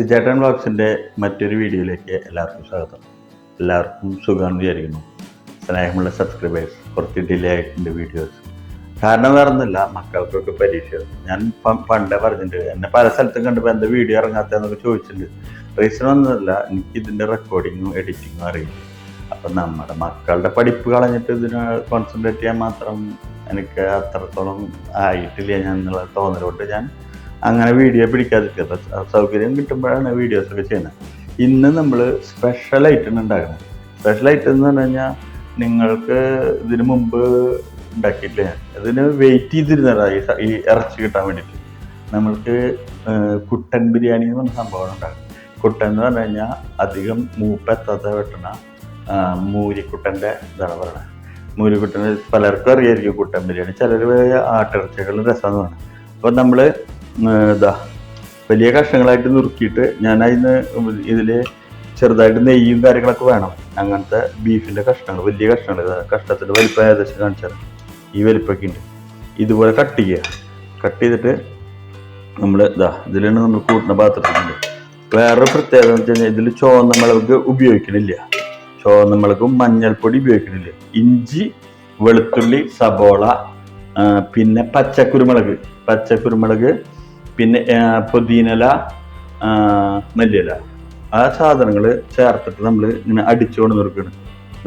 സിജേട്ടൻ വ്ലോഗ്സിന്റെ മറ്റൊരു വീഡിയോയിലേക്ക് എല്ലാവർക്കും സ്വാഗതം. എല്ലാവർക്കും സുഖമാണെന്ന് വിചാരിക്കുന്നു. സ്നേഹമുള്ള സബ്സ്ക്രൈബേഴ്സ് കുറച്ച് ഡിലേ ആയിട്ടുണ്ട് വീഡിയോസ് കാരണം വേറൊന്നുമില്ല മക്കൾക്കൊക്കെ പരീക്ഷ. ഞാൻ പണ്ടേ പറഞ്ഞിട്ടുണ്ട് എന്നെ പല സ്ഥലത്തും കണ്ടപ്പോൾ എന്താ വീഡിയോ ഇറങ്ങാത്തതെന്നൊക്കെ ചോദിച്ചിട്ടുണ്ട്. റീസൺ ഒന്നുമില്ല എനിക്ക് ഇതിന്റെ റെക്കോർഡിങ്ങും എഡിറ്റിങ്ങും അറിയില്ല. അപ്പം നമ്മുടെ മക്കളുടെ പഠിപ്പ് കളഞ്ഞിട്ട് ഇതിന് കോൺസെൻട്രേറ്റ് ചെയ്യാൻ മാത്രം എനിക്ക് അത്രത്തോളം ആയിട്ടില്ല ഞാൻ എന്നുള്ള തോന്നലുകൊണ്ട് ഞാൻ അങ്ങനെ വീഡിയോ പിടിക്കാതിരിക്കുക. സൗകര്യം കിട്ടുമ്പോഴാണ് വീഡിയോസ് ഒക്കെ ചെയ്യുന്നത്. ഇന്ന് നമ്മൾ സ്പെഷ്യൽ ഐറ്റം ഉണ്ടാക്കുന്നത് സ്പെഷ്യൽ ഐറ്റം എന്ന് പറഞ്ഞു കഴിഞ്ഞാൽ നിങ്ങൾക്ക് ഇതിനു മുമ്പ് ഉണ്ടാക്കിയിട്ടില്ല? ഇതിന് വെയിറ്റ് ചെയ്തിരുന്നതാണ് ഈ ഇറച്ചി കിട്ടാൻ വേണ്ടിയിട്ട്. നമ്മൾക്ക് കുട്ടൻ ബിരിയാണി എന്ന് പറഞ്ഞ സംഭവം ഉണ്ടാകും കുട്ടൻ എന്ന് പറഞ്ഞു കഴിഞ്ഞാൽ അധികം മൂപ്പെത്താത്ത വെട്ടണ മൂരിക്കുട്ടന്റെ ഇതാണ് പറയുന്നത്. മൂരിക്കുട്ടൻ പലർക്കും അറിയായിരിക്കും കുട്ടൻ ബിരിയാണി. ചിലർ ആട്ടിറച്ചികളും രസമെന്ന് പറഞ്ഞു. അപ്പോൾ നമ്മൾ ഇതാ വലിയ കഷ്ണങ്ങളായിട്ട് നുറുക്കിയിട്ട് ഞാൻ അതിന് ഇതിൽ ചെറുതായിട്ട് നെയ്യും കാര്യങ്ങളൊക്കെ വേണം. അങ്ങനത്തെ ബീഫിന്റെ കഷ്ണങ്ങൾ വലിയ കഷ്ണങ്ങൾ കഷ്ണത്തിന്റെ വലിപ്പം ഏകദേശം കാണിച്ചാൽ ഈ വലിപ്പമൊക്കെ ഉണ്ട്. ഇതുപോലെ കട്ട് ചെയ്യുക. കട്ട് ചെയ്തിട്ട് നമ്മൾ ഇതാ ഇതിലാണ് നമ്മൾ കൂട്ടുന്ന പാത്രത്തിലുണ്ട്. വേറൊരു പ്രത്യേകത എന്ന് വെച്ച് കഴിഞ്ഞാൽ ഇതിൽ ചുവന്ന മുളക് ഉപയോഗിക്കണില്ല. ചുവന്ന മുളകും മഞ്ഞൾപ്പൊടി ഉപയോഗിക്കണില്ല. ഇഞ്ചി വെളുത്തുള്ളി സബോള പിന്നെ പച്ചക്കുരുമുളക്. പച്ചക്കുരുമുളക് പിന്നെ പുതിനല ആ, മല്ലിയില ആ സാധനങ്ങൾ ചേർത്തിട്ട് നമ്മൾ ഇങ്ങനെ അടിച്ചുകൊണ്ട് നിർക്കണം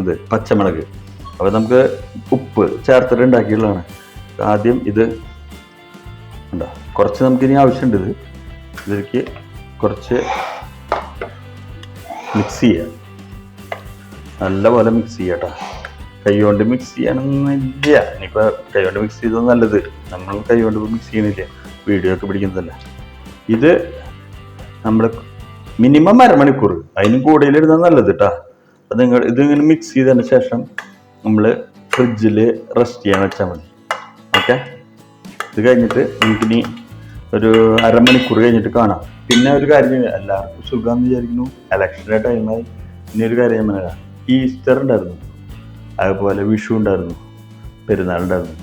ഇത് പച്ചമുളക്. അപ്പോൾ നമുക്ക് ഉപ്പ് ചേർത്തിട്ട് ഉണ്ടാക്കിയുള്ളതാണ്. ആദ്യം ഇത് ഉണ്ടോ കുറച്ച് നമുക്കിനി ആവശ്യമുണ്ട് ഇത്. ഇതിലേക്ക് കുറച്ച് മിക്സ് ചെയ്യാം. നല്ലപോലെ മിക്സ് ചെയ്യാം കേട്ടോ കൈ കൊണ്ട് മിക്സ് ചെയ്യണമെന്നില്ല ഇനിയിപ്പോൾ കൈ കൊണ്ട് മിക്സ് ചെയ്തത് നല്ലത്. നമ്മൾ കൈകൊണ്ട് മിക്സ് ചെയ്യണില്ല. വീഡിയോ ഒക്കെ പിടിക്കുന്നതല്ല? ഇത് നമ്മൾ മിനിമം അരമണിക്കൂർ. അതിനും കൂടുതലിരുന്നാൽ നല്ലത് കേട്ടോ അത് നിങ്ങൾ ഇതിങ്ങനെ മിക്സ് ചെയ്തതിന് ശേഷം നമ്മൾ ഫ്രിഡ്ജിൽ റെസ്റ്റ് ചെയ്യാൻ വെച്ചാൽ മതി. ഓക്കെ ഇത് കഴിഞ്ഞിട്ട് നമുക്കിനി ഒരു അരമണിക്കൂർ കഴിഞ്ഞിട്ട് കാണാം. പിന്നെ ഒരു കാര്യം എല്ലാവർക്കും സുഖമെന്ന് വിചാരിക്കുന്നു. ഇലക്ഷന്റെ ടൈമായി ഇനി ഒരു കാര്യം ഞാൻ പറയാം ഈസ്റ്റർ ഉണ്ടായിരുന്നു. അതുപോലെ വിഷു ഉണ്ടായിരുന്നു. പെരുന്നാൾ ഉണ്ടായിരുന്നു.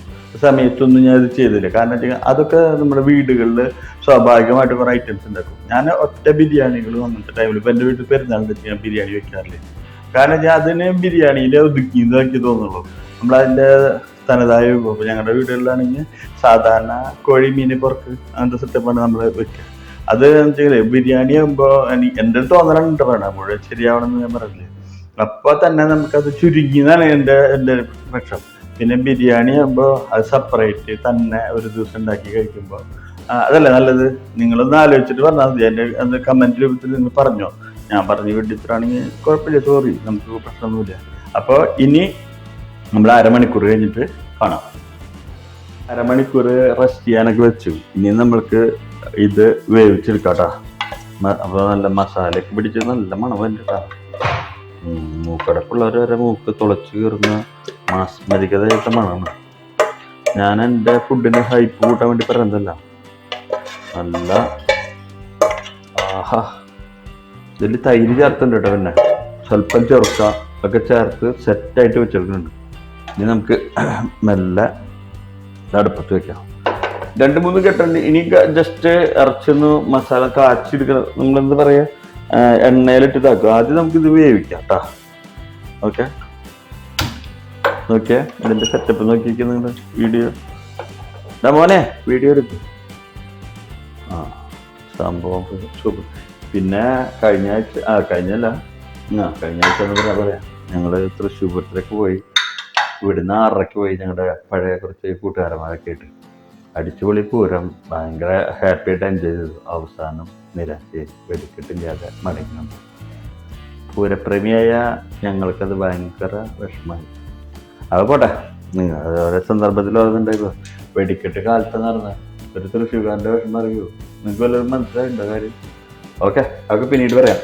സമയത്തൊന്നും ഞാൻ ചെയ്തില്ല. കാരണം വെച്ചാൽ അതൊക്കെ നമ്മുടെ വീടുകളിൽ സ്വാഭാവികമായിട്ട് കുറേ ഐറ്റംസ് ഉണ്ടാക്കും. ഞാൻ ഒറ്റ ബിരിയാണികളും അങ്ങനത്തെ ടൈമിൽ ഇപ്പം എന്റെ വീട്ടിൽ പെരുന്നാളിന്റെ ഞാൻ ബിരിയാണി വെക്കാറില്ല. കാരണം വെച്ചാൽ അതിന് ബിരിയാണിയിൽ ഒതുക്കി ഇതാക്കി തോന്നുള്ളൂ. നമ്മളതിന്റെ തനതായ വിഭവം. ഞങ്ങളുടെ വീടുകളിലാണെങ്കിൽ സാധാരണ കോഴി മീൻ പുറക്ക് അങ്ങനത്തെ സെറ്റപ്പാണ് നമ്മൾ വെക്കുക അത് വെച്ചാൽ ബിരിയാണി ആകുമ്പോൾ എന്റെ അടുത്ത് തോന്നലുണ്ട് വേണം മുഴുവൻ ശരിയാവണമെന്ന് ഞാൻ പറഞ്ഞില്ലേ. അപ്പോൾ തന്നെ നമുക്കത് ചുരുങ്ങിയതാണ് എന്റെ എന്റെ പക്ഷം പിന്നെ ബിരിയാണി ആകുമ്പോൾ അത് സെപ്പറേറ്റ് തന്നെ ഒരു ദിവസം ഉണ്ടാക്കി കഴിക്കുമ്പോൾ അതല്ലേ നല്ലത്? നിങ്ങളൊന്ന് ആലോചിച്ചിട്ട് പറഞ്ഞാൽ മതി. എന്റെ കമന്റ് രൂപത്തിൽ നിങ്ങൾ പറഞ്ഞോ. ഞാൻ പറഞ്ഞ് വിട്ടിട്ടാണെങ്കിൽ കുഴപ്പമില്ല സോറി നമുക്ക് പ്രശ്നമൊന്നുമില്ല. അപ്പോൾ ഇനി നമ്മൾ അരമണിക്കൂർ കഴിഞ്ഞിട്ട് കാണാം. അരമണിക്കൂർ റെസ്റ്റ് ചെയ്യാനൊക്കെ വെച്ചു. ഇനി നമ്മൾക്ക് ഇത് വേവിച്ചെടുക്കാം കേട്ടോ അപ്പോൾ നല്ല മസാലയൊക്കെ പിടിച്ച് നല്ല മണം വേണ്ടിട്ടാ മൂക്കടപ്പുള്ളവർ വരെ മൂക്ക് തുളച്ച് കയറുന്ന മാസ്മരികതയൊക്കെ മണമാണ് ഞാൻ എന്റെ ഫുഡിന്റെ ഹൈപ്പ് കൂട്ടാൻ വേണ്ടി പറയുന്നതല്ല നല്ല ആഹാ. ഇതിൽ തൈര് ചേർത്തുണ്ട് കേട്ടോ പിന്നെ. സ്വല്പം ചെറുക്ക ഒക്കെ ചേർത്ത് സെറ്റായിട്ട് വെച്ചെടുക്കുന്നുണ്ട്. ഇനി നമുക്ക് മെല്ലെ അടുപ്പത്ത് വെക്കാം. രണ്ട് മൂന്ന് കെട്ടുണ്ട് ഇനി ജസ്റ്റ് ഇറച്ചൊന്ന് മസാല കാച്ചെടുക്കണം നമ്മളെന്ത് പറയാ? ആ, എണ്ണയിലിട്ട് ഇതാക്കും ആദ്യം നമുക്ക് ഇത് വേവിക്കാം കേട്ടോ ഓക്കെ. നോക്കിയേ ഇതിന്റെ സെറ്റപ്പ് നോക്കിയിരിക്കും നിങ്ങൾ വീഡിയോ ഡാ മോനെ വീഡിയോ എടുക്കും. ആ സംഭവം സൂപ്പർ പിന്നെ കഴിഞ്ഞ ആഴ്ച ആ കഴിഞ്ഞല്ല. ആ കഴിഞ്ഞ ആഴ്ച എന്ന് പറഞ്ഞാൽ പറയാം. ഞങ്ങൾ തൃശ്ശൂർ പൂരത്തിലേക്ക് പോയി. ഇവിടുന്ന് ആറരയ്ക്ക് പോയി ഞങ്ങളുടെ പഴയ കുറച്ച് കൂട്ടുകാരന്മാരൊക്കെ ആയിട്ട്. അടിച്ചുപൊളി പൂരം ഭയങ്കര ഹാപ്പി ആയിട്ട് എൻജോയ് ചെയ്തു. അവസാനം നിരാശയായി വെടിക്കെട്ടില്ലാതെ മടങ്ങി വന്നു പൂരപ്രേമിയായ ഞങ്ങൾക്കത് ഭയങ്കര വിഷമമായി. അത് പോട്ടെ നിങ്ങൾ ഓരോ സന്ദർഭത്തിൽ ഓരോന്നുണ്ടായിപ്പോ വെടിക്കെട്ട് കാലത്ത് നടന്ന ഒരു തൃശ്ശൂർക്കാരന്റെ വിഷമം അറിയൂ? നിങ്ങൾക്ക് വല്ലതും മനസ്സിലായിട്ടുണ്ടോ കാര്യം? ഓക്കെ അതൊക്കെ പിന്നീട് പറയാം.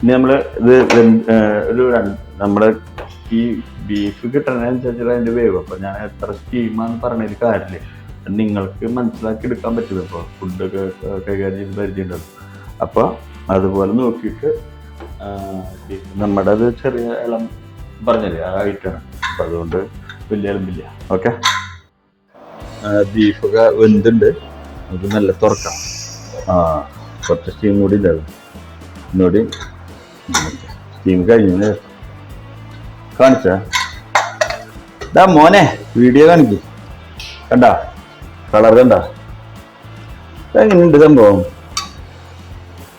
ഇനി നമ്മൾ ഇത് ഒരു നമ്മുടെ ഈ ബീഫ് കിട്ടുന്നതിനനുസരിച്ചുള്ള അതിന്റെ വേവ്. അപ്പം ഞാൻ എത്ര സ്റ്റീമാന്ന് പറഞ്ഞതിൽ കാര്യമില്ല. നിങ്ങൾക്ക് മനസ്സിലാക്കി എടുക്കാൻ പറ്റും ഇപ്പോൾ ഫുഡൊക്കെ കൈകാര്യം ചെയ്ത് പരിചയമുണ്ടല്ലോ അപ്പോൾ അതുപോലെ നോക്കിയിട്ട് നമ്മുടെ അത് ചെറിയ ഇളം പറഞ്ഞില്ലേ ആ ഐറ്റാണ് അപ്പം അതുകൊണ്ട് വലിയ ഇളമ്പില്ല ഓക്കെ? ബീഫൊക്കെ വെന്തുണ്ട്. നമുക്ക് നല്ല തുറക്കാം. ആ കുറച്ച് സ്റ്റീം കൂടി ഉണ്ടാവും ഇന്നോടി സ്റ്റീം കഴിഞ്ഞു കാണിച്ച? മോനെ വീഡിയോ കാണിക്കും. കണ്ട? കളർ കണ്ട? എങ്ങനെയുണ്ട് സംഭവം?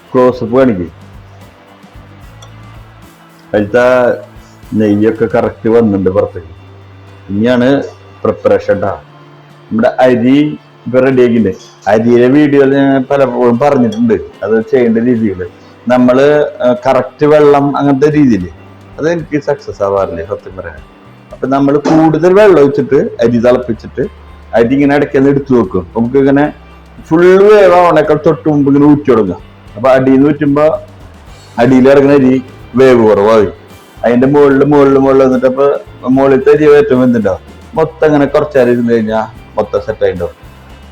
ക്ലോസപ്പ് കാണിക്ക്. അതിലത്തെ നെയ്യൊക്കെ കറക്റ്റ് വന്നിട്ടുണ്ട് പുറത്തേക്ക്. ഇനിയാണ് പ്രിപ്പറേഷൻ ഉണ്ടാ നമ്മുടെ അരി ഇപ്പൊ റെഡിയാക്കിണ്ട് അരിയിലെ വീഡിയോ ഞാൻ പലപ്പോഴും പറഞ്ഞിട്ടുണ്ട്. അത് ചെയ്യേണ്ട രീതിയിൽ നമ്മൾ കറക്റ്റ് വെള്ളം അങ്ങനത്തെ രീതിയിൽ അത് എനിക്ക് സക്സസ് ആവാറില്ല? സത്യം പറയാൻ. അപ്പൊ നമ്മൾ കൂടുതൽ വെള്ളം ഒഴിച്ചിട്ട് അരി തിളപ്പിച്ചിട്ട് അരി ഇങ്ങനെ ഇടയ്ക്കൊന്ന് എടുത്തു വെക്കും. നമുക്ക് ഇങ്ങനെ ഫുള്ള് വേവാവണേക്കാൾ തൊട്ട് മുമ്പ് ഇങ്ങനെ ഊറ്റി തുടങ്ങുക അപ്പൊ അടിയിൽ നിന്ന് ഊറ്റുമ്പോ അടിയിൽ ഇറങ്ങുന്ന അരി വേവ് കുറവായി. അതിന്റെ മുകളിൽ മുകളിൽ മുകളിൽ വന്നിട്ട് അപ്പൊ മുകളിലത്തെ അരി ഏറ്റവും എന്തുണ്ടാവും മൊത്തം ഇങ്ങനെ കുറച്ചേരം ഇരുന്ന് കഴിഞ്ഞാൽ മൊത്തം സെറ്റായിട്ടുണ്ടാവും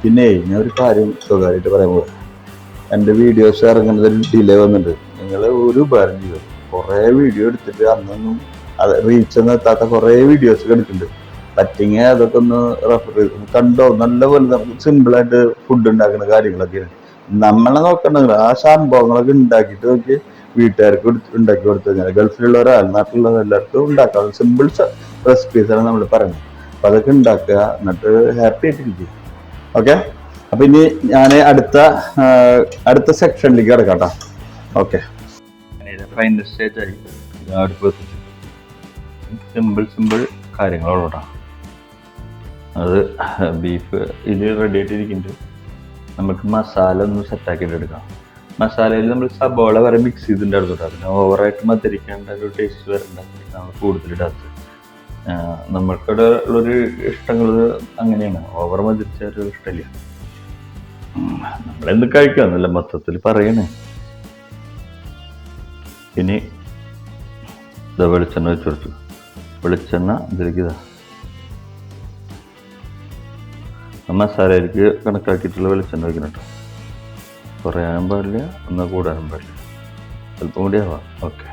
പിന്നെ ഞാൻ ഒരു കാര്യം സ്വകാര്യമായിട്ട് പറയാൻ പോകും എന്റെ വീഡിയോസ് ഇറങ്ങുന്നതിൽ ഡിലേ വന്നിട്ടുണ്ട്. നിങ്ങൾ ഒരു ഉപകാരം ചെയ്തു കുറേ വീഡിയോ എടുത്തിട്ട് അന്നൊന്നും അത് റീച്ച് ഒന്നും എത്താത്ത കുറേ വീഡിയോസ് എടുക്കുന്നുണ്ട് പറ്റിങ്ങ അതൊക്കെ ഒന്ന് റെഫർ കണ്ടോ? നല്ലപോലെ സിമ്പിളായിട്ട് ഫുഡ് ഉണ്ടാക്കുന്ന കാര്യങ്ങളൊക്കെയാണ് നമ്മളെ നോക്കണ്ടെങ്കിൽ ആ സംഭവങ്ങളൊക്കെ ഉണ്ടാക്കിയിട്ട് നോക്കി വീട്ടുകാർക്ക് ഉണ്ടാക്കി കൊടുത്തു കഴിഞ്ഞാൽ ഗൾഫിലുള്ളവരോ നാട്ടിലുള്ള എല്ലാവർക്കും ഉണ്ടാക്കാം. സിമ്പിൾ റെസിപ്പീസാണ് നമ്മൾ പറയുന്നത്. അപ്പം അതൊക്കെ ഉണ്ടാക്കുക എന്നിട്ട് ഹാപ്പി ആയിട്ടിരിക്കും ഓക്കെ അപ്പം ഇനി ഞാൻ അടുത്ത അടുത്ത സെക്ഷനിലേക്ക് കിടക്കാം ഓക്കെ ഫൈനൽ സ്റ്റേജ് ആയി. അടുപ്പ് സിമ്പിൾ സിമ്പിൾ കാര്യങ്ങളുള്ളൂ അത് ബീഫ് ഇത് റെഡി ആയിട്ടിരിക്കുന്നുണ്ട്. നമുക്ക് മസാല ഒന്ന് സെറ്റാക്കിയിട്ട് എടുക്കാം. മസാലയിൽ നമ്മൾ സബോള വരെ മിക്സ് ചെയ്തിട്ടുണ്ടായിരുന്നു കേട്ടോ അതിന് ഓവറായിട്ട് മധുരിക്കേണ്ട ഒരു ടേസ്റ്റ് വരണ്ട. നമ്മൾ കൂടുതലിടാത്തത് നമ്മൾക്കിടെ ഉള്ളൊരു ഇഷ്ടങ്ങൾ അങ്ങനെയാണ്. ഓവർ മധുരിച്ച ഒരു ഇഷ്ടമില്ല നമ്മളെന്ത് കഴിക്കാന്നല്ല മൊത്തത്തിൽ പറയണേ. ഇനി ഇതാ വെളിച്ചെണ്ണ വെച്ചു വെളിച്ചെണ്ണ ഇതിലേക്ക് ഇതാ. മസാലയിലേക്ക് കണക്കാക്കിയിട്ടുള്ള വെളിച്ചെണ്ണ വയ്ക്കണം കേട്ടോ. കുറയാനും പാടില്ല എന്നാൽ കൂടാനും പാടില്ല. അല്പം കൂടി ആവാം. ഓക്കെ.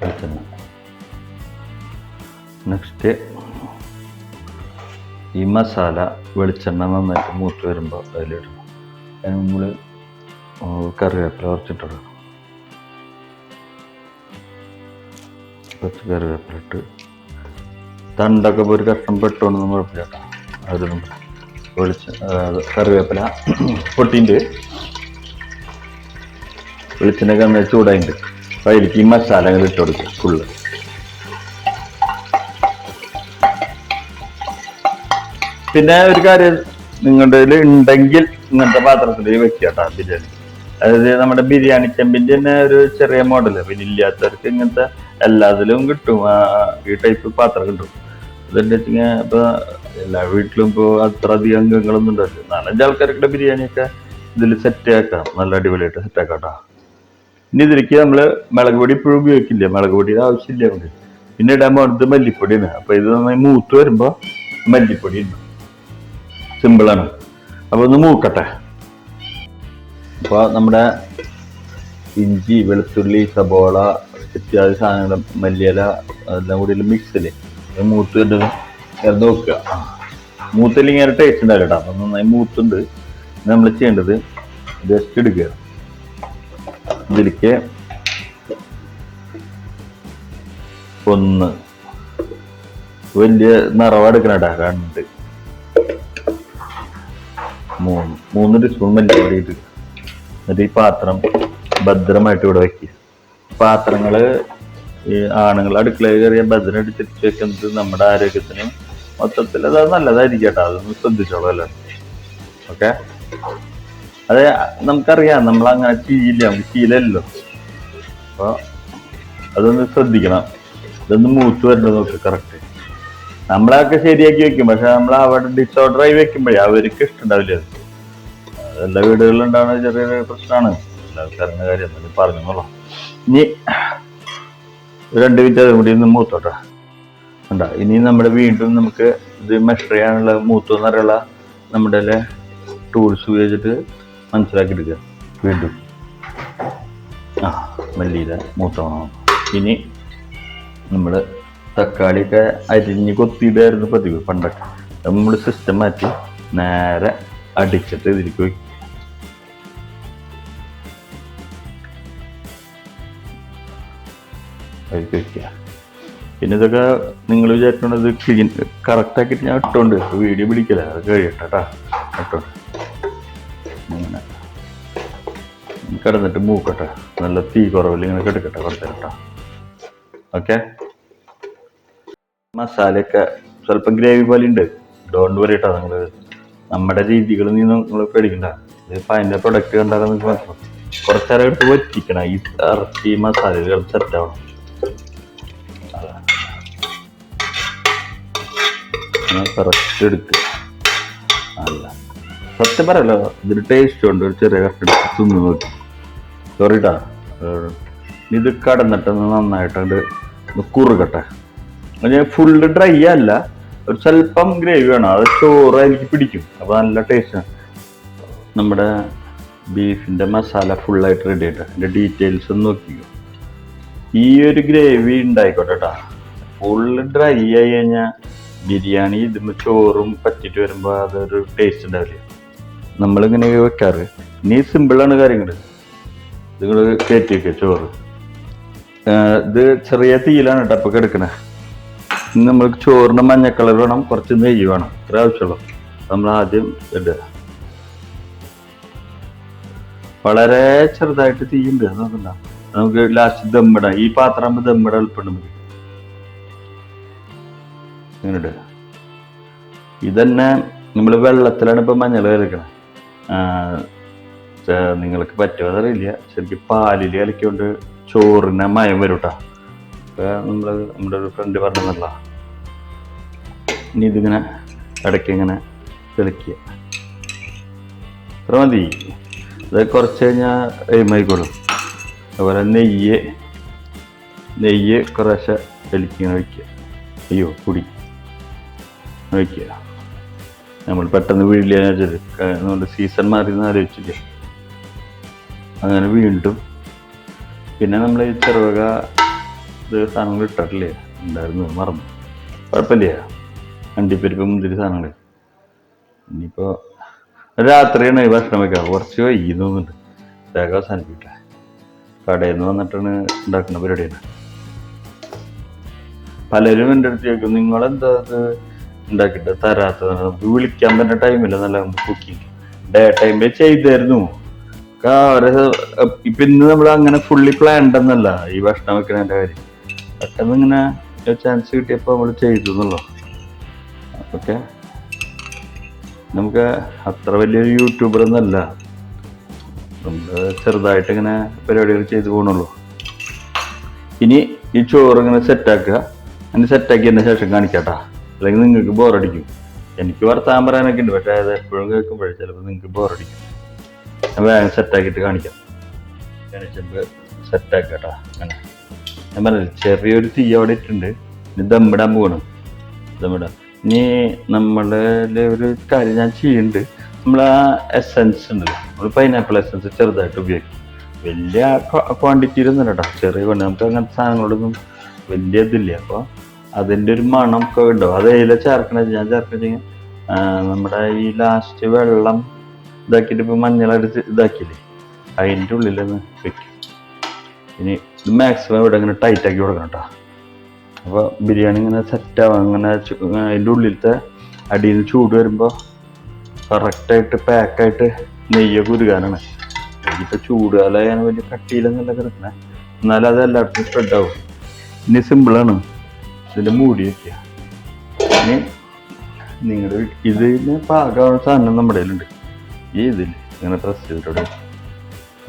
വെളിച്ചെണ്ണ. നെക്സ്റ്റ് ഈ മസാല വെളിച്ചെണ്ണ നന്നായിട്ട് മൂത്ത് വരുമ്പോൾ അതിലിടണം. അതിന് നമ്മൾ കറിവേപ്പില കുറച്ചിട്ടിടണം. കുറച്ച് കറിവേപ്പില ഇട്ട് തണ്ടൊക്കെ ഇപ്പോൾ ഒരു കഷ്ണം പെട്ടോണ്ടൊന്നും കുഴപ്പമില്ല കേട്ടോ. അതൊന്നും വെളിച്ച കറിവേപ്പില പൊട്ടിന്റെ വെളിച്ചെണ്ണ നന്നായി ചൂടായിട്ടുണ്ട്. അപ്പോൾ അതിലേക്ക് ഈ മസാലകൾ ഇട്ട് കൊടുക്കുക ഫുള്ള് പിന്നെ ഒരു കാര്യം നിങ്ങളുടെ കയ്യിൽ ഉണ്ടെങ്കിൽ ഇങ്ങനത്തെ പാത്രത്തിൽ വെക്കുക കേട്ടോ ബിരിയാണി. അതായത് നമ്മുടെ ബിരിയാണി ചെമ്പിന്റെ തന്നെ ഒരു ചെറിയ മോഡൽ പിന്നെ ഇല്ലാത്തവർക്ക് ഇങ്ങനത്തെ എല്ലാത്തിലും കിട്ടും. ഈ ടൈപ്പ് പാത്രം കിട്ടും. ഇതെന്താ വെച്ചാൽ ഇപ്പൊ എല്ലാ വീട്ടിലും ഇപ്പൊ അത്ര അധികം അംഗങ്ങളൊന്നും ഉണ്ടാവില്ല. നാലഞ്ച് ആൾക്കാർക്കുള്ള ബിരിയാണിയൊക്കെ ഇതിൽ സെറ്റ് ആക്കാം നല്ല അടിപൊളിയായിട്ട് സെറ്റ് ആക്കാം കേട്ടോ ഇനി ഇതിലേക്ക് നമ്മൾ മുളക് പൊടി ഇപ്പോഴും ഉപയോഗിക്കില്ല. മുളക് പൊടിയുടെ ആവശ്യമില്ല നമുക്ക്. പിന്നെ ഇടാൻ പോകുന്നത് മല്ലിപ്പൊടിയാണ്. അപ്പൊ ഇത് നന്നായി മൂത്ത് വരുമ്പോ മല്ലിപ്പൊടി ഇടും സിമ്പിളാണ് അപ്പൊ ഒന്ന് മൂക്കട്ടെ. അപ്പൊ നമ്മുടെ ഇഞ്ചി വെളുത്തുള്ളി സബോള ഇത്യാദി സാധനങ്ങളും മല്ലിയില എല്ലാം കൂടി മിക്സിൽ മൂത്ത് വരുന്നത് ഇറന്ന് നോക്കുക മൂത്തില്ലെങ്കിൽ ഇങ്ങനെ ടേസ്റ്റ് ഉണ്ടാവില്ല കേട്ടോ അപ്പം നന്നായി മൂത്തുണ്ട്. നമ്മൾ ചെയ്യേണ്ടത് ജസ്റ്റ് എടുക്കുക. ഇതിലേക്ക് ഒന്ന് വലിയ നിറവ കേട്ടോ രണ്ട് മൂന്ന് മൂന്ന് ടീസ്പൂൺ മല്ലിപ്പൊടി ഇട്ട് എന്നിട്ട് ഈ പാത്രം ഭദ്രമായിട്ട് ഇവിടെ വെക്കുക. പാത്രങ്ങൾ ഈ ആണുങ്ങൾ അടുക്കളയിൽ കയറിയ ഭദ്രമായിട്ട് തിരിച്ചു വെക്കുന്നത് നമ്മുടെ ആരോഗ്യത്തിന് മൊത്തത്തിൽ അത് നല്ലതായിരിക്കും കേട്ടോ. അതൊന്ന് ശ്രദ്ധിച്ചോളൂ അല്ലേ? ഓക്കെ? അത് നമുക്കറിയാം. നമ്മൾ അങ്ങനെ ചെയ്യില്ല നമുക്ക് ശീലമല്ലോ അപ്പൊ അതൊന്ന് ശ്രദ്ധിക്കണം. ഇതൊന്ന് മൂത്ത് വരണം നോക്ക് കറക്റ്റ് നമ്മളൊക്കെ ശരിയാക്കി വെക്കും. പക്ഷെ നമ്മൾ അവിടെ ഡിസോർഡർ ആയി വെക്കുമ്പോഴേ അവർക്ക് ഇഷ്ടമുണ്ടാവില്ല അത്. എല്ലാ വീടുകളിലും ഉണ്ടാവുന്ന ചെറിയൊരു പ്രശ്നമാണ്. എല്ലാവർക്കും അറിയുന്ന കാര്യം. പറഞ്ഞു പറഞ്ഞോളാം. ഇനി രണ്ട് മിനിറ്റ് കൂടി ഒന്ന് മൂത്തോട്ടെ. കണ്ട? ഇനി നമ്മുടെ വീണ്ടും നമുക്ക് ഇത് മെഷർ ചെയ്യാനുള്ള മൂത്തു മൂത്തോന്നറിയുള്ള നമ്മുടെ ടൂൾസ് ഉപയോഗിച്ചിട്ട് മനസ്സിലാക്കി എടുക്കുക വീണ്ടും. ആ മല്ലിയില മൂത്തോണം. ഇനി നമ്മൾ തക്കാളിയൊക്കെ അരിഞ്ഞ് കൊത്തിയിടായിരുന്നു പതിവ് പണ്ടൊക്കെ. നമ്മൾ സിസ്റ്റം മാറ്റി നേരെ അടിച്ചിട്ട് ഇതിലേക്ക് വയ്ക്കും. അതിലേക്ക് കഴിക്കുക. പിന്നെ ഇതൊക്കെ നിങ്ങൾ വിചാരിക്കേണ്ടത് ക്ലീൻ കറക്റ്റാക്കിയിട്ട് ഞാൻ ഇട്ടുണ്ട് വീഡിയോ പിടിക്കില്ല അത് കഴിയട്ടെ കേട്ടോ ഇങ്ങനെ. കിടന്നിട്ട് മൂക്കട്ടെ. നല്ല തീ കുറവില്ല ഇങ്ങനെ കിടക്കട്ടെ കുറച്ച് ഓക്കെ? മസാലയൊക്കെ സ്വല്പം ഗ്രേവി പോലെ ഉണ്ട് ഡോണ്ട് വരി കേട്ടോ നിങ്ങൾ നമ്മുടെ രീതികൾ നീ നിങ്ങൾ പേടിക്കണ്ട. ഇതിപ്പോൾ അതിന്റെ പ്രൊഡക്റ്റ് കണ്ടാൽ നിങ്ങൾക്ക് മനസ്സിലാവും. കുറച്ചേരം എടുത്ത് വറ്റിക്കണം. ഈ ഇറച്ചി മസാലകൾ സെറ്റ് കറക്റ്റ് എടുക്കുക. അല്ല. സത്യം പറയല്ലോ ഇതിന് ടേസ്റ്റ് ഉണ്ട്. ഒരു ചെറിയ തിന്ന് നോക്കി. സോറിട്ടാ ഇത് കടന്നിട്ടൊന്ന് നന്നായിട്ടുണ്ട് കുറുകട്ടെ. ഞാൻ ഫുൾ ഡ്രൈ അല്ല ഒരു സ്വല്പം ഗ്രേവി വേണം. അത് ചോറ് എനിക്ക് പിടിക്കും. അപ്പോൾ നല്ല ടേസ്റ്റാണ് നമ്മുടെ ബീഫിന്റെ മസാല ഫുള്ളായിട്ട് റെഡി ആയിട്ട് അതിന്റെ ഡീറ്റെയിൽസ് ഒന്ന് നോക്കിക്കോ. ഈ ഒരു ഗ്രേവി ഉണ്ടായിക്കോട്ടെ കേട്ടോ ഫുള്ള് ഡ്രൈ ആയി കഴിഞ്ഞാൽ ബിരിയാണി ഇതുമ്പോൾ ചോറും പറ്റിയിട്ട് വരുമ്പോൾ അതൊരു ടേസ്റ്റ് ഉണ്ടാവില്ല? നമ്മളിങ്ങനെ വെക്കാറ്. ഇനി സിമ്പിളാണ് കാര്യങ്ങൾ നിങ്ങൾ കയറ്റി വെക്കുക ചോറ്. ഇത് ചെറിയ തീയിലാണ് കേട്ടോ അപ്പോൾ ഇനി നമ്മൾക്ക് ചോറിന് മഞ്ഞ കളർ വേണം കുറച്ച് നെയ്യ് വേണം. ഇത്ര ആവശ്യമുള്ളൂ നമ്മൾ ആദ്യം ഇടുക വളരെ ചെറുതായിട്ട് തീയുണ്ട് നോക്കണ്ട നമുക്ക് ലാസ്റ്റ് ദമ്മിടാം. ഈ പാത്രം ദമ്മിടാൻ എളുപ്പമുണ്ട്. ഇങ്ങനെ ഇടുക ഇതന്നെ നമ്മൾ വെള്ളത്തിലാണ് ഇപ്പം മഞ്ഞൾ കലക്കണത് നിങ്ങൾക്ക് പറ്റുമോ അറിയില്ല ശരിക്കും പാലിൽ കലക്കിക്കൊണ്ട് ചോറിന് മയം വരും കേട്ടോ നമ്മൾ നമ്മുടെ ഒരു ഫ്രണ്ട് പറഞ്ഞതല്ല. ഇനി ഇതിങ്ങനെ ഇടയ്ക്ക് ഇങ്ങനെ തെളിക്കുക. ഇത്ര മതി. ഇത് കുറച്ച് കഴിഞ്ഞാൽ എയിമായിക്കോളും അതുപോലെ നെയ്യ് നെയ്യ് കുറേശ്ശെ വലിക്കിങ്ങനെ വയ്ക്കുക അയ്യോ കുടി വയ്ക്കുക നമ്മൾ പെട്ടെന്ന് വീഴില്ല നമ്മുടെ സീസൺ മാറി എന്ന് ആലോചിച്ചില്ലേ? അങ്ങനെ വീണ്ടും. പിന്നെ നമ്മൾ ഈ ചെറുവക ഇത് സാധനങ്ങൾ ഇട്ടിട്ടില്ലേ? ഉണ്ടായിരുന്നു മറന്നു. കുഴപ്പമില്ല. അണ്ടിപ്പരിപ്പ് മുന്തിരി സാധനങ്ങൾ. ഇനിയിപ്പോൾ രാത്രിയാണ് ഭക്ഷണം വെക്കുക കുറച്ച് വൈകി തോന്നുന്നുണ്ട്. വേഗം അവസാനിപ്പിക്കുക കടയിൽ നിന്ന് വന്നിട്ടാണ് ഉണ്ടാക്കുന്ന പരിപാടിയാണ്. പലരും എന്റെ അടുത്ത് ചോദിക്കും നിങ്ങളെന്താ ഉണ്ടാക്കിയിട്ട് തരാത്തത് നമുക്ക് വിളിക്കാൻ തന്നെ ടൈമില്ല നല്ല കുക്കിംഗ് ഡേ ടൈമിൽ ചെയ്തായിരുന്നു. ഇപ്പൊ ഇന്ന് നമ്മൾ അങ്ങനെ ഫുള്ളി പ്ലാൻഡ് എന്നല്ല ഈ ഭക്ഷണം വെക്കുന്നതിന്റെ കാര്യം. പെട്ടെന്ന് ഇങ്ങനെ ചാൻസ് കിട്ടിയപ്പോൾ നമ്മൾ ചെയ്തു എന്നുള്ളൂ. ഓക്കെ. നമുക്ക് അത്ര വലിയൊരു യൂട്യൂബർ എന്നല്ല നമ്മൾ ചെറുതായിട്ട് ഇങ്ങനെ പരിപാടികൾ ചെയ്തു പോകണുള്ളൂ ഇനി ഈ ചോറ് ഇങ്ങനെ സെറ്റാക്കുക അതിന് സെറ്റാക്കിയതിന് ശേഷം കാണിക്കാട്ടാ. അല്ലെങ്കിൽ നിങ്ങൾക്ക് ബോറടിക്കും. എനിക്ക് വർത്താൻ പറയാനൊക്കെ ഉണ്ട്. പക്ഷേ അത് എപ്പോഴും കേൾക്കുമ്പോഴേ ചിലപ്പോൾ നിങ്ങൾക്ക് ബോറടിക്കും. ഞാൻ വേഗം സെറ്റാക്കിയിട്ട് കാണിക്കാം. കാണിച്ചപ്പോൾ സെറ്റാക്കട്ടാ. അങ്ങനെ. ഞാൻ പറഞ്ഞില്ല ചെറിയൊരു തീ അവിടെ ഇട്ടുണ്ട് ഇനി ദമ്മിടാൻ പോകണം. ദമ്മിടാൻ ഇനി നമ്മളുടെ ഒരു കാര്യം ഞാൻ ചെയ്യുന്നുണ്ട്. നമ്മൾ ആ എസെൻസ് ഉണ്ടല്ലോ. നമ്മൾ പൈനാപ്പിൾ എസെൻസ് ചെറുതായിട്ട് ഉപയോഗിക്കും. വലിയ ക്വാണ്ടിറ്റിയിലൊന്നും കേട്ടോ ചെറിയ കൊണ്ട് നമുക്ക് അങ്ങനത്തെ സാധനങ്ങളോടൊന്നും വലിയ ഇതില്ല. അപ്പോൾ അതിന്റെ ഒരു മണം ഒക്കെ ഉണ്ടാവും അത് ഏതിലാണ് ചേർക്കണ ഞാൻ ചേർക്കണെങ്കിൽ നമ്മുടെ ഈ ലാസ്റ്റ് വെള്ളം ഇതാക്കിയിട്ട് ഇപ്പോൾ മഞ്ഞളടിച്ച് ഇതാക്കിയില്ലേ? അതിന്റെ ഉള്ളിലൊന്ന് വെക്കും. ഇനി ഇത് മാക്സിമം ഇവിടെ ഇങ്ങനെ ടൈറ്റ് ആക്കി കൊടുക്കണം കേട്ടോ അപ്പോൾ ബിരിയാണി ഇങ്ങനെ സെറ്റാവും അങ്ങനെ ചു- അതിന്റെ ഉള്ളിലത്തെ അടിയിൽ നിന്ന് ചൂട് വരുമ്പോൾ കറക്റ്റായിട്ട് പാക്കായിട്ട് നെയ്യൊക്കെ ഉരുകാനാണ് ഇപ്പൊ ചൂട് കാലം വലിയ കട്ടിയിലൊന്നല്ല കിടക്കണേ. എന്നാലും അത് എല്ലായിടത്തും സ്പ്രെഡ് ആവും. ഇനി സിമ്പിളാണ് ഇതിന്റെ മൂടി വയ്ക്കുക ഇനി നിങ്ങളുടെ ഇതിന് പാകമുള്ള സാധനം നമ്മുടെ കയ്യിലുണ്ട്. ഈ ഇതിൽ ഇങ്ങനെ പ്രസ് ചെയ്തിട്ട്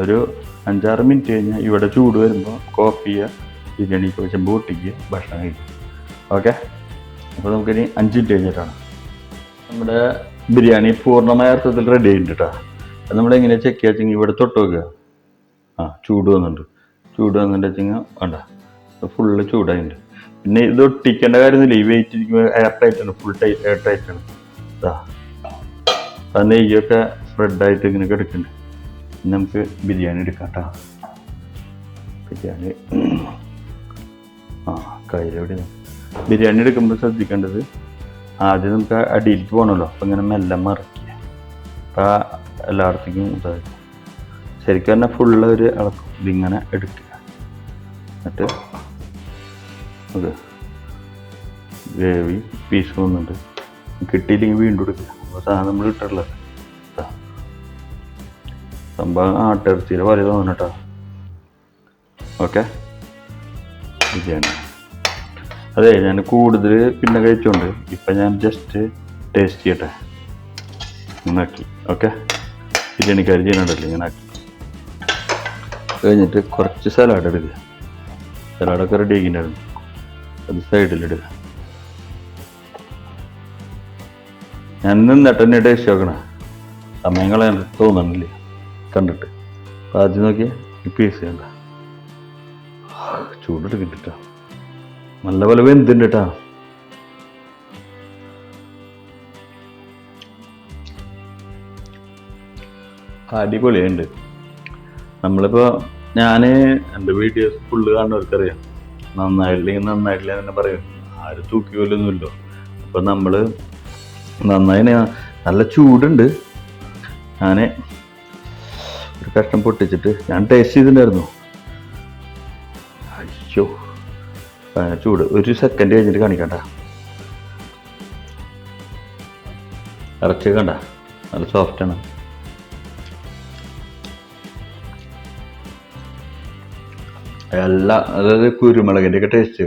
ഒരു അഞ്ചാറ് മിനിറ്റ് കഴിഞ്ഞാൽ ഇവിടെ ചൂട് വരുമ്പോൾ കോഫിയ ചെയ്യുക ബിരിയാണിക്ക് പൊട്ടിക്കുക ഭക്ഷണം കഴിക്കും ഓക്കെ അപ്പോൾ നമുക്കിനി അഞ്ച് മിനിറ്റ് കഴിഞ്ഞിട്ടാണ്. നമ്മുടെ ബിരിയാണി പൂർണമായ അർത്ഥത്തിൽ റെഡി ആയിട്ട് അത് നമ്മളെങ്ങനെ ചെക്ക് ചെയ്യാച്ചെങ്കിൽ ഇവിടെ തൊട്ട് വെക്കുക ആ ചൂട് വന്നിട്ടുണ്ട്. ചൂട് വന്നിട്ട് വെച്ചെങ്കിൽ വേണ്ട. ഫുള്ള് ചൂടായിട്ടുണ്ട്. പിന്നെ ഇത് ഒട്ടിക്കേണ്ട കാര്യമൊന്നുമില്ല ഈ വെയിറ്റ് ഇരിക്കുമ്പോൾ എയർ ടൈറ്റ് ആണ് ഫുൾ ടൈറ്റ് എയർ ടൈറ്റ് ആണ്. ഇതാ ആ നെയ്യൊക്കെ സ്പ്രെഡായിട്ട് ഇങ്ങനെ എടുക്കുന്നുണ്ട് നമുക്ക് ബിരിയാണി എടുക്കാം കേട്ടോ ബിരിയാണി. ആ കയ്യിലെവിടെ ബിരിയാണി എടുക്കുമ്പോൾ ശ്രദ്ധിക്കേണ്ടത് ആദ്യം നമുക്ക് അടിയിലേക്ക് പോകണമല്ലോ അപ്പം ഇങ്ങനെ മെല്ലെ മറിക്കുക. അപ്പം എല്ലായിടത്തേക്കും ഇതായി. ശരിക്കും പറഞ്ഞാൽ ഫുള്ള് ഒരു ഇളക്കും. ഇതിങ്ങനെ എടുക്കുക. എന്നിട്ട് ഓക്കെ ഗ്രേവി പീസ് വന്നിട്ട്. കിട്ടിയില്ലെങ്കിൽ വീണ്ടും എടുക്കുക അപ്പോൾ സാധനം നമ്മൾ കിട്ടാറില്ല. സംഭവം ആട്ടിറച്ചിയിൽ പോലെ തോന്നണം കേട്ടോ. ഓക്കെ? ബിരിയാണി അതെ ഞാൻ കൂടുതൽ പിന്നെ കഴിച്ചോണ്ട് ഇപ്പം ഞാൻ ജസ്റ്റ് ടേസ്റ്റ് ചെയ്യട്ടെ. ഇന്നാക്കി ഓക്കെ? ബിരിയാണിക്കാർ ചെയ്യണുണ്ടല്ലോ ഇങ്ങനെ ആക്കി. കഴിഞ്ഞിട്ട് കുറച്ച് സലാഡ് എടുക്കുക സലാഡൊക്കെ റെഡി ആക്കിയിട്ടുണ്ടായിരുന്നു. അത് സൈഡിലിടുക ഞാൻ നിന്നിട്ട് തന്നെ ടേസ്റ്റ് സമയങ്ങളെ തോന്നണില്ല കണ്ടിട്ട്. അപ്പം ആദ്യം നോക്കിയാൽ ഈ പീസ് കണ്ട. ചൂടെടുക്കിട്ടാ നല്ല പോലെ വെന്തുണ്ട് കേട്ടാ അടിപൊളിയുണ്ട്. നമ്മളിപ്പോൾ ഞാൻ എന്റെ വീഡിയോസ് ഫുള്ള് കാണുന്നവർക്കറിയാം. നന്നായില്ലെങ്കിൽ നന്നായിട്ടില്ല എന്ന് പറയും. ആരും തൂക്കി പോലൊന്നുമില്ലോ അപ്പം നമ്മൾ നന്നായി നല്ല ചൂടുണ്ട്. ഞാൻ ഒരു കഷ്ണം പൊട്ടിച്ചിട്ട് ഞാൻ ടേസ്റ്റ് ചെയ്തിട്ടുണ്ടായിരുന്നു. അയ്യോ ചൂട്. ഒരു സെക്കൻഡ് കഴിഞ്ഞിട്ട് കാണിക്കണ്ട? ഇറച്ചി കണ്ട? നല്ല സോഫ്റ്റാണ് എല്ലാ അതായത് കുരുമുളകിന്റെ ഒക്കെ ടേസ്റ്റ്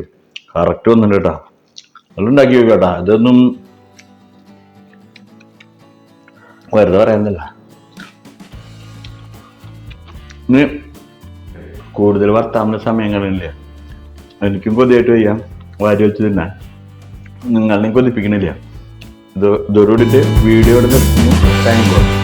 കറക്റ്റ് വന്നിട്ടുണ്ട് കേട്ടോ. നല്ല ഉണ്ടാക്കി കേട്ടാ. ഇതൊന്നും വെറുതെ പറയുന്നില്ല. ഇനി കൂടുതൽ വർത്താമന സമയങ്ങളില്ലേ? എനിക്കും കൊതിയായിട്ട് ചെയ്യാം വാരി വെച്ച് തിന്നാൻ. നിങ്ങളെയും കൊതിപ്പിക്കണില്ല. ഇത് ഇതോടുകൂടിയിട്ട് വീഡിയോ എടുത്ത് താങ്ക് യു